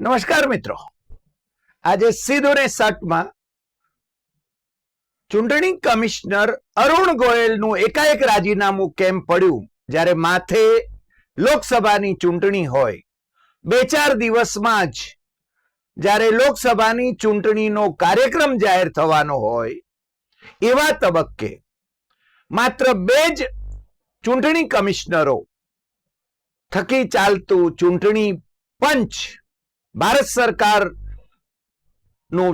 નમસ્કાર મિત્રો. આજે સીધો ને સટમાં ચૂંટણી કમિશનર અરુણ ગોયલનું એકાએક રાજીનામું કેમ પડ્યું? જ્યારે માથે લોકસભાની ચૂંટણી હોય, બે ચાર દિવસમાં જ જ્યારે લોકસભાની ચૂંટણીનો કાર્યક્રમ જાહેર થવાનો હોય, એવા તબક્કે માત્ર બે જ ચૂંટણી કમિશનરો થકી ચાલતું ચૂંટણી પંચ ભારત સરકારનું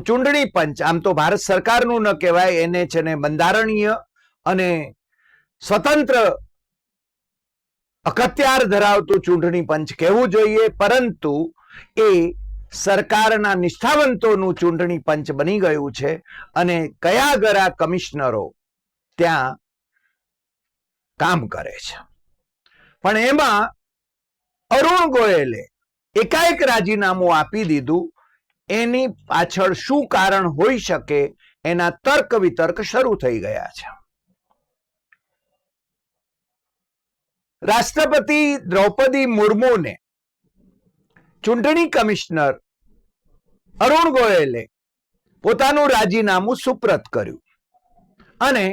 ચૂંટણી પંચ, આમ તો ભારત સરકારનું ન કહેવાય, એને છે ને બંધારણીય અને સ્વતંત્ર અખત્યાર ધરાવતું ચૂંટણી પંચ કહેવું જોઈએ, પરંતુ એ સરકારના નિષ્ઠાવંતોનું ચૂંટણી પંચ બની ગયું છે અને કયા ગરા કમિશનરો ત્યાં કામ કરે છે. પણ એમાં અરુણ ગોયલે એકાએક રાજીનામું આપી દીધું, એની પાછળ શું કારણ હોઈ શકે એના તર્ક વિતર્ક શરૂ થઈ ગયા છે. રાષ્ટ્રપતિ દ્રૌપદી મુર્મુને ચૂંટણી કમિશનર અરુણ ગોયલે પોતાનું રાજીનામું સુપ્રત કર્યું અને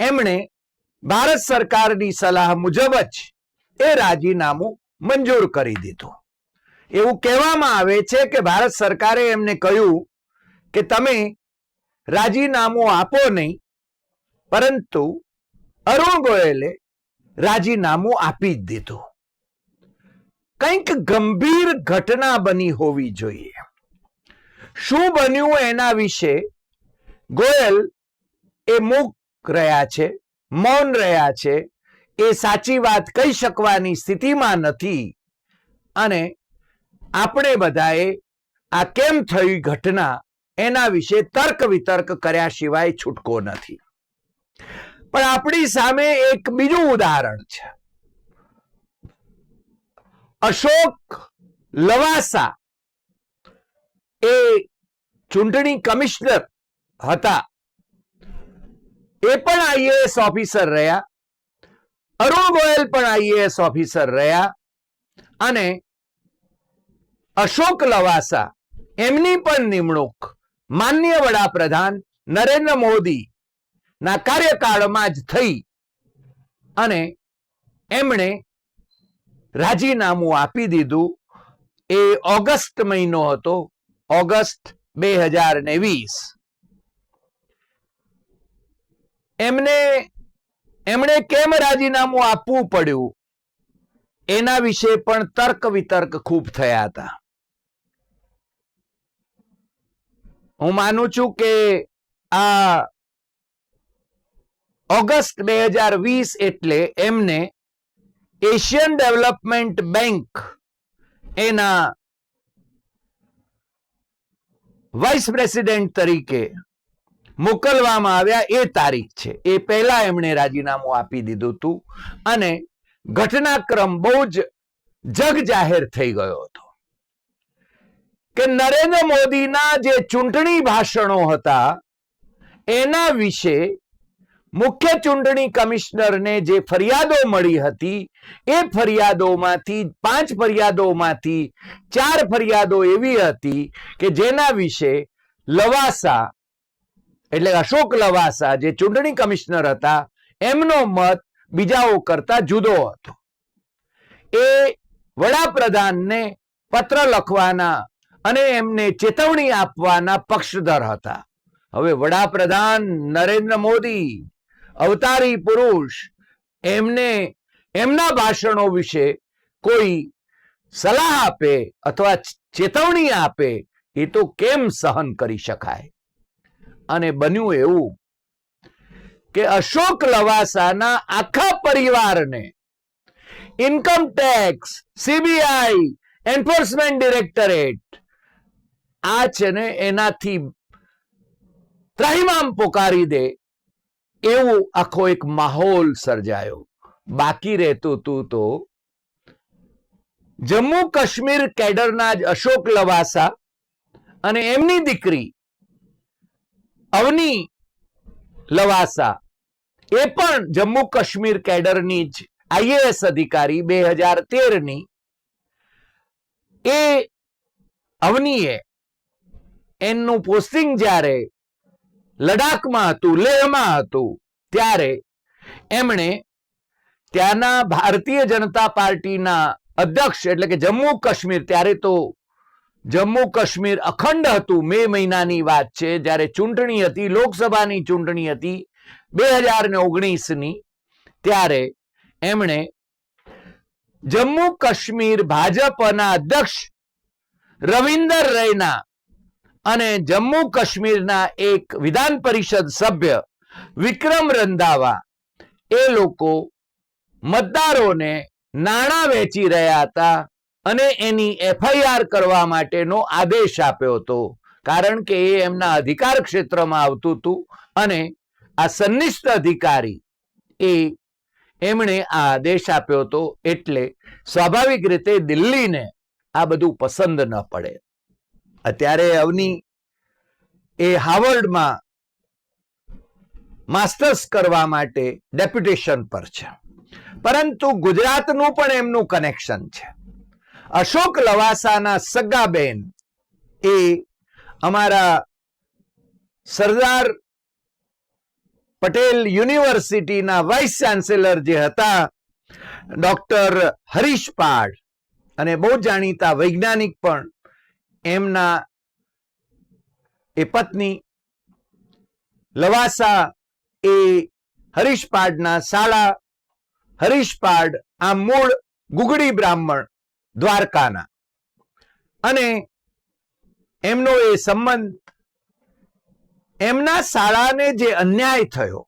એમણે ભારત સરકારની સલાહ મુજબ જ એ રાજીનામું મંજૂર કરી દીધું. એવું કહેવામાં આવે છે કે ભારત સરકારે એમને કહ્યું કે તમે રાજીનામું આપો નહીં, પરંતુ અરુણ ગોયલે રાજીનામું આપી જ દીધું. કંઈક ગંભીર ઘટના બની હોવી જોઈએ. શું બન્યું એના વિશે ગોયલ એ મૂક રહ્યા છે, મૌન રહ્યા છે, એ સાચી વાત કહી શકવાની સ્થિતિમાં નથી અને આપણે બધાએ આ કેમ થઈ ઘટના એના વિશે તર્ક વિતર્ક કર્યા સિવાય છૂટકો નથી. પણ આપણી સામે એક બીજું ઉદાહરણ છે. અશોક લવાસા એ ચૂંટણી કમિશનર હતા. એ પણ આઈએએસ ઓફિસર રહ્યા. અરુણ ગોયલ પણ આઈએએસ ઓફિસર રહ્યા. અને અશોક લવાસા, એમની પણ નિમણૂક માન્ય વડાપ્રધાન નરેન્દ્ર મોદી ના કાર્યકાળમાં જ થઈ અને એમણે રાજીનામું આપી દીધું. એ ઓગસ્ટ મહિનો હતો, ઓગસ્ટ બે હજાર ને વીસ એમને, એમણે કેમ રાજીનામું આપવું પડ્યું? એના વિશે પણ તર્ક વિતર્ક ખૂબ થયા હતા. હું માનું છું કે આ ઓગસ્ટ બે હજાર વીસ એટલે એમને એશિયન ડેવલપમેન્ટ બેંક એના વાઇસ પ્રેસિડેન્ટ તરીકે મોકલવામાં આવ્યા. એ તારીખ છે. એ પહેલા એમણે રાજીનામું આપી દીધું હતું અને ઘટનાક્રમ બહુ જ જગ જાહેર થઈ ગયો હતો. કે નરેન્દ્ર મોદીના જે ચૂંટણી ભાષણો હતા, એના વિશે મુખ્ય ચૂંટણી કમિશનરને જે ફરિયાદો મળી હતી, એ ફરિયાદોમાંથી પાંચ ફરિયાદોમાંથી ચાર ફરિયાદો એવી હતી કે જેના વિશે લવાસા, એટલે અશોક લવાસા જે ચૂંટણી કમિશનર હતા, એમનો મત બીજાઓ કરતા જુદો હતો. એ વડાપ્રધાનને પત્ર લખવાના અને એમને ચેતવણી આપવાના પક્ષધર હતા. હવે વડાપ્રધાન નરેન્દ્ર મોદી, અવતારી પુરુષ, એમને, એમના ભાષણો વિશે કોઈ સલાહ આપે અથવા ચેતવણી આપે, એ તો કેમ સહન કરી શકાય? અને બન્યું એવું કે અશોક લવાસાના આખા પરિવારને income tax CBI enforcement directorate આ છે ને એનાથી ત્રાહિમામ પોકારી દે એવું આખો એક માહોલ સર્જાયો. બાકી રહેતું તું તો જમ્મુ કાશ્મીર કેડરના જ અશોક લવાસા અને એમની દીકરી અવની લવાસા એ પણ જમ્મુ કાશ્મીર કેડરની જ આઈએએસ અધિકારી બે હજાર તેરની એ અવનીએ એમનું પોસ્ટિંગ જ્યારે લડાખમાં હતું, લેહમાં હતું, ત્યારે એમણે ત્યાંના ભારતીય જનતા પાર્ટીના અધ્યક્ષ એટલે કે જમ્મુ કાશ્મીર, ત્યારે તો જમ્મુ કાશ્મીર અખંડ હતું, મે મહિનાની વાત છે, જ્યારે ચૂંટણી હતી, લોકસભાની ચૂંટણી હતી, બે હજાર ને ઓગણીસની, ત્યારે એમણે જમ્મુ કાશ્મીર ભાજપના અધ્યક્ષ રવિન્દર રૈના અને જમ્મુ કાશ્મીરના એક વિધાન પરિષદ સભ્ય વિક્રમ રંધાવા એ લોકો મતદારોને નાણાં વેચી રહ્યા હતા અને એની એફઆઈઆર કરવા માટેનો આદેશ આપ્યો હતો. કારણ કે એ એમના અધિકાર ક્ષેત્રમાં આવતું હતું અને આ સંનિષ્ઠ અધિકારી એ એમણે આ આદેશ આપ્યો હતો એટલે સ્વાભાવિક રીતે દિલ્હીને આ બધું પસંદ ન પડે. અત્યારે અવની એ હાવર્ડમાં માસ્ટર્સ કરવા માટે ડેપ્યુટેશન પર છે. પરંતુ ગુજરાતનું પણ એમનું કનેક્શન છે. અશોક લવાસાના સગાબેન એ અમારા સરદાર પટેલ યુનિવર્સિટીના વાઇસ ચાન્સેલર જે હતા, ડોક્ટર હરીશ પાડ અને બહુ જાણીતા વૈજ્ઞાનિક પણ એમના એ પત્ની લવાસા એ હરીશપાડના શાળા હરીશપાડ, આ મૂળ ગુગડી બ્રાહ્મણ દ્વારકાના. અને એમનો એ સંબંધ, એમના શાળાને જે અન્યાય થયો,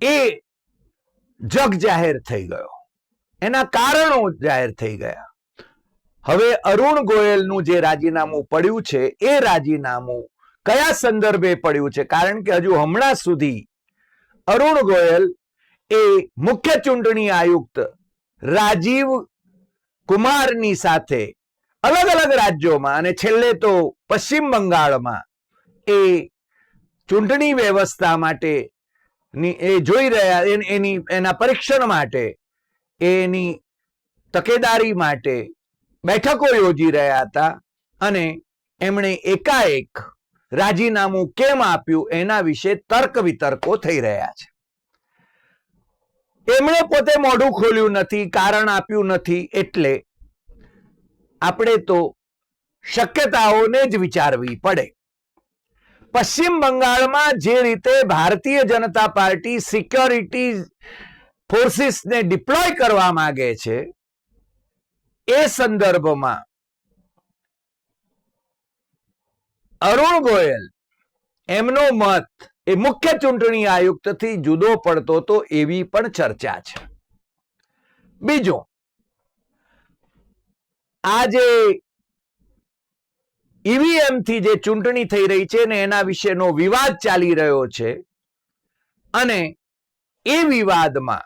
એ જગ જાહેર થઈ ગયો. એના કારણો જાહેર થઈ ગયા. હવે અરુણ ગોયલનું જે રાજીનામું પડ્યું છે, એ રાજીનામું કયા સંદર્ભે પડ્યું છે? કારણ કે હજુ હમણાં સુધી અરુણ ગોયલ એ મુખ્ય ચૂંટણી આયુક્ત રાજીવ કુમારની સાથે અલગ અલગ રાજ્યોમાં અને છેલ્લે તો પશ્ચિમ બંગાળમાં એ ચૂંટણી વ્યવસ્થા માટે ની એ જોઈ રહ્યા એની, એના પરીક્ષણ માટે, એની તકેદારી માટે બેઠકો યોજી રહ્યા હતા અને એમણે એકાએક રાજીનામું કેમ આપ્યું એના વિશે તર્ક વિતર્કો થઈ રહ્યા છે. એમણે પોતે મોઢું ખોલ્યું નથી, કારણ આપ્યું નથી, એટલે આપણે તો શક્યતાઓને જ વિચારવી પડે. પશ્ચિમ બંગાળમાં જે રીતે ભારતીય જનતા પાર્ટી સિક્યોરિટી ફોર્સિસને ડિપ્લોય કરવા માંગે છે એ સંદર્ભમાં અરુણ ગોયલ એમનો મત એ મુખ્ય ચૂંટણી આયુક્તથી જુદો પડતો તો એવી પણ ચર્ચા છે. બીજો આ જે ઈવીએમથી જે ચૂંટણી થઈ રહી છે ને એના વિશેનો વિવાદ ચાલી રહ્યો છે અને એ વિવાદમાં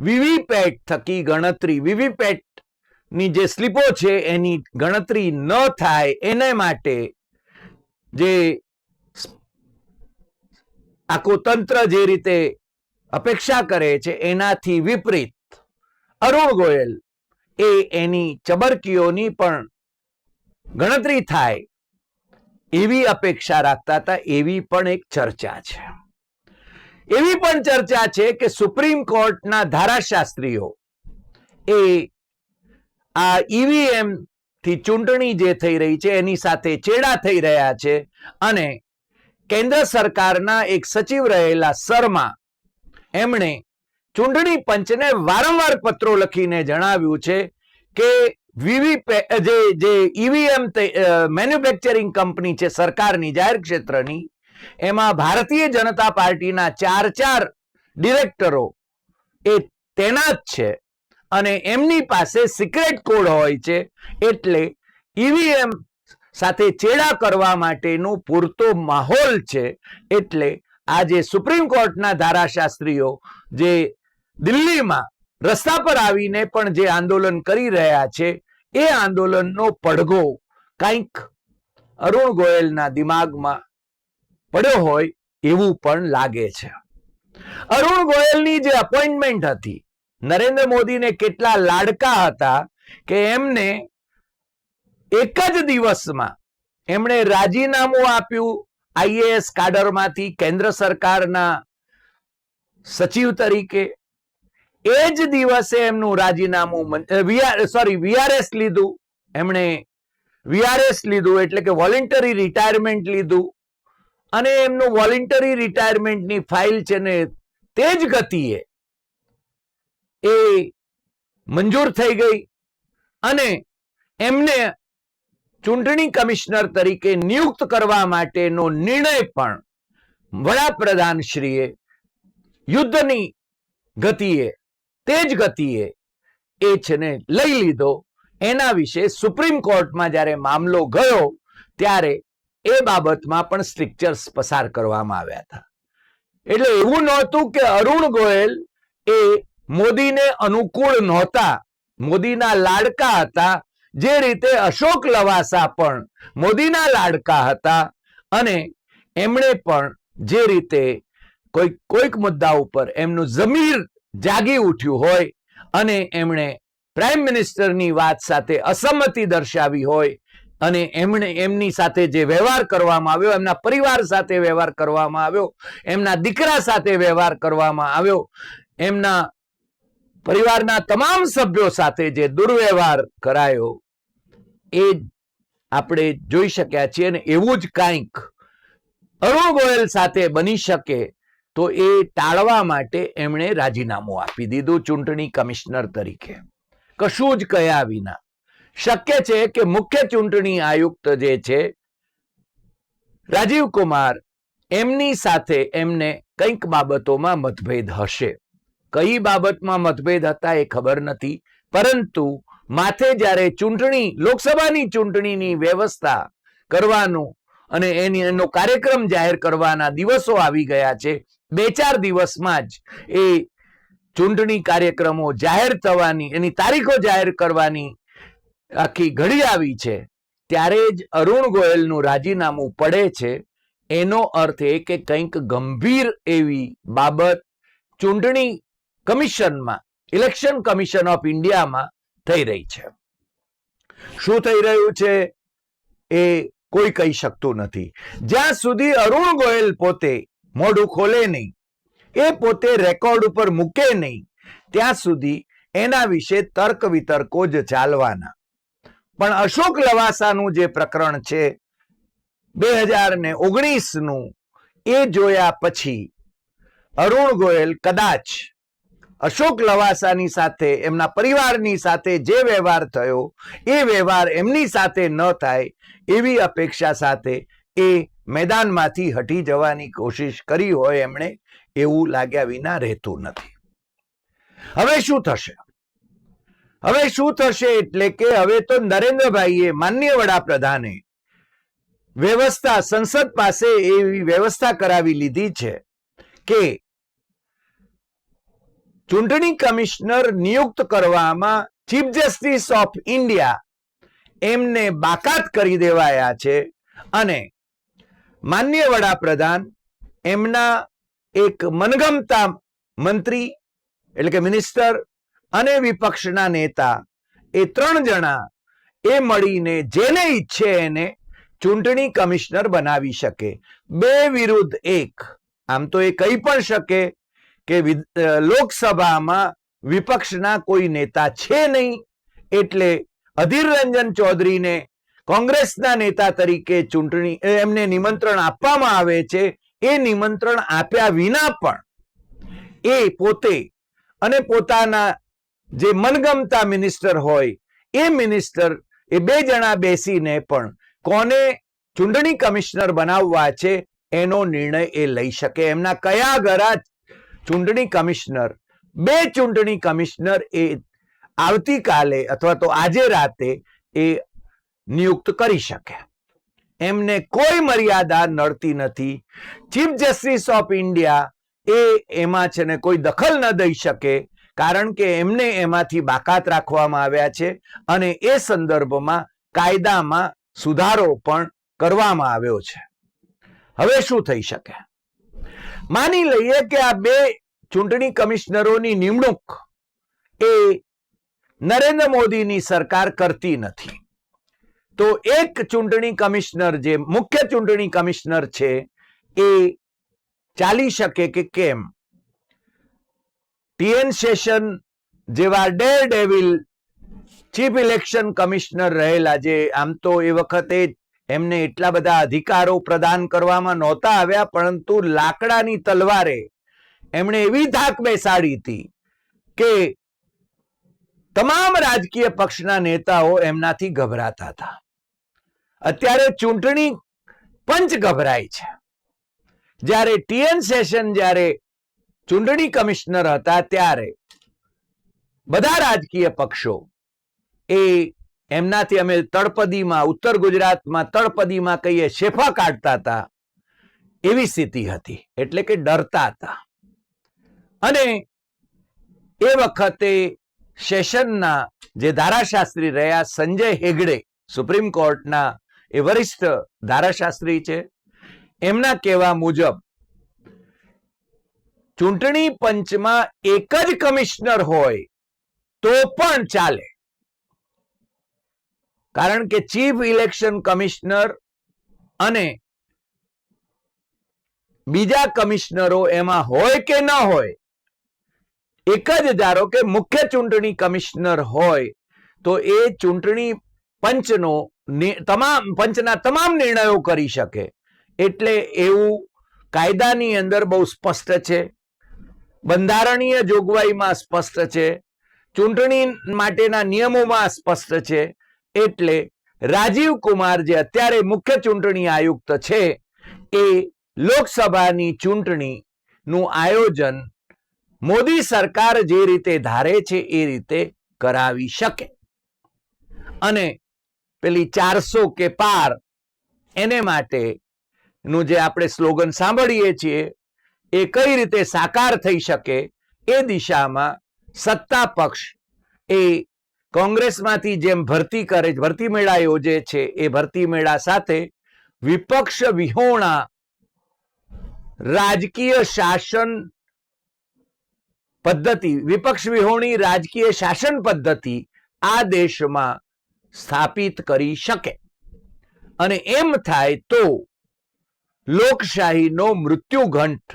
વીવીપેટ થકી ગણતરી, વીવીપેટ ની જે સ્લીપો છે એની ગણતરી ન થાય એને માટે જે આખું તંત્ર જે રીતે અપેક્ષા કરે છે એનાથી વિપરીત અરુણ ગોયલ એ એની ચબરકીઓની પણ ગણતરી થાય એવી અપેક્ષા રાખતા હતા, એવી પણ એક ચર્ચા છે. એવી પણ ચર્ચા છે કે સુપ્રીમ કોર્ટના ધારાશાસ્ત્રીઓ એ આ ઈવીએમથી ચૂંટણી જે થઈ રહી છે, એની સાથે ચેડા થઈ રહ્યા છે અને કેન્દ્ર સરકારના એક સચિવ રહેલા શર્મા એમણે ચૂંટણી પંચને વારંવાર પત્રો લખીને જણાવ્યું છે કે વીવી જે જે ઈવીએમ મેન્યુફેક્ચરિંગ કંપની છે સરકારની, જાહેર ક્ષેત્રની, એમાં ભારતીય જનતા પાર્ટીના ચાર ચાર ડિરેક્ટરો એ તેનાત છે. અને એમની પાસે સિક્રેટ કોડ હોય છે એટલે ઈવીએમ સાથે ચેડા કરવા માટેનું પૂરતો માહોલ છે એટલે આજે સુપ્રીમ કોર્ટના ધારાશાસ્ત્રીઓ જે દિલ્હીમાં રસ્તા પર આવીને પણ જે આંદોલન કરી રહ્યા છે, એ આંદોલનનો પડઘો કંઈક અરુણ ગોયલના દિમાગમાં પડ્યો હોય એવું પણ લાગે છે. અરુણ ગોયલની જે અપોઇન્ટમેન્ટ હતી નરેન્દ્ર મોદીને કેટલા લાડકા હતા કે એમને એક જ દિવસમાં એમણે રાજીનામું આપ્યું આઈએએસ કાડરમાંથી કેન્દ્ર સરકારના સચિવ તરીકે. એ જ દિવસે એમનું રાજીનામું સોરી વીઆરએસ લીધું. એમણે વીઆરએસ લીધું, એટલે કે વોલેન્ટરી રિટાયરમેન્ટ લીધું. અને એમનું વોલેન્ટરી રિટાયરમેન્ટની ફાઇલ છે ને, તે જ ગતિએ એ મંજૂર થઈ ગઈ અને એમને ચૂંટણી કમિશનર તરીકે નિયુક્ત કરવા માટેનો નિર્ણય પણ વડાપ્રધાન શ્રીએ યુદ્ધની ગતિએ, તે જ ગતિએ એ છે ને લઈ લીધો. એના વિશે સુપ્રીમ કોર્ટમાં જ્યારે મામલો ગયો, ત્યારે એ બાબતમાં પણ સ્ટ્રિક્ચર્સ પસાર કરવામાં આવ્યા હતા. એટલે એવું નહોતું કે અરુણ ગોયલ એ મોદીને અનુકૂળ નહોતા. મોદીના લાડકા હતા. જે રીતે અશોક લવાસા પણ મોદીના લાડકા હતા અને એમણે પણ જે રીતે કોઈક કોઈક મુદ્દા ઉપર એમનું જમીર જાગી ઉઠ્યું હોય અને એમણે પ્રાઇમ મિનિસ્ટરની વાત સાથે અસંમતિ દર્શાવી હોય અને એમણે, એમની સાથે જે વ્યવહાર કરવામાં આવ્યો, એમના પરિવાર સાથે વ્યવહાર કરવામાં આવ્યો, એમના દીકરા સાથે વ્યવહાર કરવામાં આવ્યો, એમના પરિવારના તમામ સભ્યો સાથે જે દુર્વ્યવહાર કરાયો, એ આપણે જોઈ શક્યા છીએ અને એવું જ કાંઈક અરુણ ગોયલ સાથે બની શકે તો એ ટાળવા માટે એમણે રાજીનામું આપી દીધું ચૂંટણી કમિશનર તરીકે. કશું જ કયા વિના. શક્ય છે કે મુખ્ય ચૂંટણી આયુક્ત જે છે, રાજીવ કુમાર, એમની સાથે એમને કંઈક બાબતોમાં મતભેદ હશે. કઈ બાબતમાં મતભેદ હતા એ ખબર નથી. પરંતુ માથે જ્યારે ચૂંટણી, લોકસભાની ચૂંટણીની વ્યવસ્થા કરવાનું અને એની, એનો કાર્યક્રમ જાહેર કરવાના દિવસો આવી ગયા છે, બે ચાર દિવસમાં જ એ ચૂંટણી કાર્યક્રમો જાહેર થવાની, એની તારીખો જાહેર કરવાની આખી ઘડી આવી છે. ત્યારે જ અરુણ ગોયલનું રાજીનામું પડે છે. એનો અર્થ એ કે કંઈક ગંભીર એવી બાબત ચૂંટણી કમિશનમાં, ઇલેક્શન કમિશન ઓફ ઇન્ડિયામાં થઈ રહી છે. શું થઈ રહ્યું છે? એ કોઈ કહી શકતું નથી. જ્યાં સુધી અરુણ ગોયલ પોતે મોઢું ખોલે નહીં, એ પોતે રેકોર્ડ ઉપર મૂકે નહીં, ત્યાં સુધી એના વિશે તર્ક વિતર્કો જ ચાલવાના. પણ અશોક લવાસાનું જે પ્રકરણ છે, બે હજાર ને ઓગણીસનું, એ જોયા પછી અરુણ ગોયલ કદાચ અશોક લવાસાની સાથે, એમના પરિવારની સાથે જે વ્યવહાર થયો, એ વ્યવહાર એમની સાથે ન થાય એવી અપેક્ષા સાથે એ મેદાનમાંથી હટી જવાની કોશિશ કરી હોય એમણે એવું લાગ્યા વિના રહેતું નથી. હવે શું થશે? હવે શું થશે એટલે કે હવે તો નરેન્દ્રભાઈએ માન્ય વડાપ્રધાને વ્યવસ્થા સંસદ પાસે એવી વ્યવસ્થા કરાવી લીધી છે કે ચૂંટણી કમિશનર નિયુક્ત કરવામાં ચીફ જસ્ટિસ ઓફ ઇન્ડિયા એમને બાકાત કરી દેવાયા છે અને માન્ય વડાપ્રધાન એમના એક મનગમતા મંત્રી એટલે કે મિનિસ્ટર અને વિપક્ષના નેતા એ ત્રણ જણા એ મળીને જેને ઈચ્છે એને ચૂંટણી કમિશનર બનાવી શકે. બે વિરુદ્ધ એક. આમ તો એ કહી પણ શકે કે લોકસભામાં વિપક્ષના કોઈ નેતા છે નહીં, એટલે અધીર રંજન ચૌધરીને કોંગ્રેસના નેતા તરીકે ચૂંટણી એમને નિમંત્રણ આપવામાં આવે છે, એ નિમંત્રણ આપ્યા વિના પણ એ પોતે અને પોતાના જે મનગમતા મિનિસ્ટર હોય, એ મિનિસ્ટર, એ બે જણા બેસીને પણ કોને ચૂંટણી કમિશનર બનાવવા છે એનો નિર્ણય એ લઈ શકે. એમના કયા ઘરા ચૂંટણી કમિશનર, બે ચૂંટણી કમિશનર એ આવતીકાલે અથવા તો આજે રાતે એ નિયુક્ત કરી શકે. એમને કોઈ મર્યાદા નડતી નથી. ચીફ જસ્ટિસ ઓફ ઇન્ડિયા એ એમાં છે ને કોઈ દખલ ન દઈ શકે, કારણ કે એમને એમાંથી બાકાત રાખવામાં આવ્યા છે અને એ સંદર્ભમાં કાયદામાં સુધારો પણ કરવામાં આવ્યો છે. હવે શું થઈ શકે? માની લઈએ કે આ બે ચૂંટણી કમિશનરોની નિમણૂક એ નરેન્દ્ર મોદીની સરકાર કરતી નથી. તો એક ચૂંટણી કમિશનર જે મુખ્ય ચૂંટણી કમિશનર છે એ ચાલી શકે કે કેમ? ટીએન સેશન જેવા daredevil chief election commissioner રહેલા જે આમ તો એ વખતે એમને એટલા બધા અધિકારો પ્રદાન કરવામાં નહોતા આવ્યા, પરંતુ લાકડાની તલવારે એમણે એવી ધાક બેસાડી હતી કે તમામ રાજકીય પક્ષના નેતાઓ એમનાથી ગભરાતા હતા. અત્યારે ચૂંટણી પંચ ગભરાય છે. જ્યારે ટીએન સેશન જ્યારે ચૂંટણી કમિશનર હતા, ત્યારે બધા રાજકીય પક્ષો એ એમનાથી અમે તળપદીમાં, ઉત્તર ગુજરાતમાં તળપદીમાં કહીએ શેફા કાઢતા હતા. એવી સ્થિતિ હતી, એટલે કે ડરતા હતા. અને એ વખતે સેશનના જે ધારાશાસ્ત્રી રહ્યા સંજય હેગડે, સુપ્રીમ કોર્ટના એ વરિષ્ઠ ધારાશાસ્ત્રી છે, એમના કહેવા મુજબ, ચૂંટણી પંચમાં એક જ કમિશનર હોય તો પણ ચાલે. કારણ કે ચીફ ઇલેક્શન કમિશનર અને બીજા કમિશનરો એમાં હોય કે ન હોય, એક જ ધારો કે મુખ્ય ચૂંટણી કમિશનર હોય, તો એ ચૂંટણી પંચનો તમામ, પંચના તમામ નિર્ણયો કરી શકે. એટલે એવું કાયદાની અંદર બહુ સ્પષ્ટ છે. બંધારણીય જોગવાઈમાં સ્પષ્ટ છે. ચૂંટણી માટેના નિયમોમાં સ્પષ્ટ છે. એટલે રાજીવ કુમાર જે અત્યારે મુખ્ય ચૂંટણી આયુક્ત છે, એ લોકસભાની ચૂંટણી નું આયોજન મોદી સરકાર જે રીતે ધારે છે, એ રીતે કરાવી શકે. અને પેલી ચારસો કે પાર એને માટે નું જે આપણે સ્લોગન સાંભળીએ છીએ, એ કઈ રીતે સાકાર થઈ શકે, એ દિશામાં સત્તા પક્ષ એ કોંગ્રેસમાંથી જેમ ભરતી કરે ભરતી મેળા યોજે છે, એ ભરતી મેળા સાથે વિપક્ષ વિહોણા રાજકીય શાસન પદ્ધતિ, વિપક્ષ વિહોણી રાજકીય શાસન પદ્ધતિ આ દેશમાં સ્થાપિત કરી શકે. અને એમ થાય તો લોકશાહીનો મૃત્યુઘંટ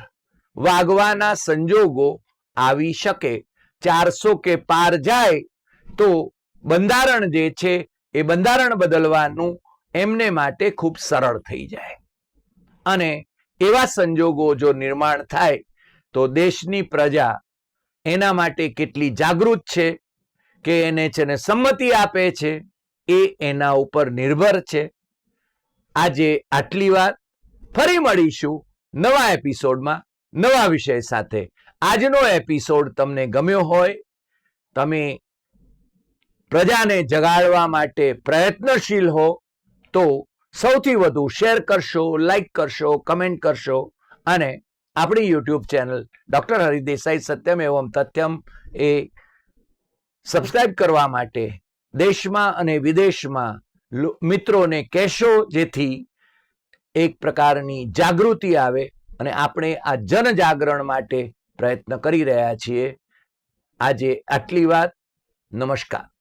વાગવાના સંજોગો આવી શકે. ચારસો કે પાર જાય તો બંધારણ જે છે, એ બંધારણ બદલવાનું એમને માટે ખૂબ સરળ થઈ જાય. અને એવા સંજોગો જો નિર્માણ થાય, તો દેશની પ્રજા એના માટે કેટલી જાગૃત છે, કે એને છે ને સંમતિ આપે છે, એ એના ઉપર નિર્ભર છે. આજે આટલી વાત. ફરી મળીશું નવા એપિસોડમાં નવા વિષય સાથે. આજનો એપિસોડ તમને ગમ્યો હોય, તમે પ્રજાને જગાડવા માટે પ્રયત્નશીલ હો, તો સૌથી વધુ શેર કરશો, લાઈક કરશો, કમેન્ટ કરશો અને આપણી યુટ્યુબ ચેનલ ડૉક્ટર હરિદેસાઈ સત્યમ એવમ તથ્યમ એ સબસ્ક્રાઈબ કરવા માટે દેશમાં અને વિદેશમાં મિત્રોને કહેશો, જેથી એક પ્રકારની જાગૃતિ આવે અને આપણે આ જનજાગરણ માટે પ્રયત્ન કરી રહ્યા છીએ. આજે આટલી વાત. નમસ્કાર.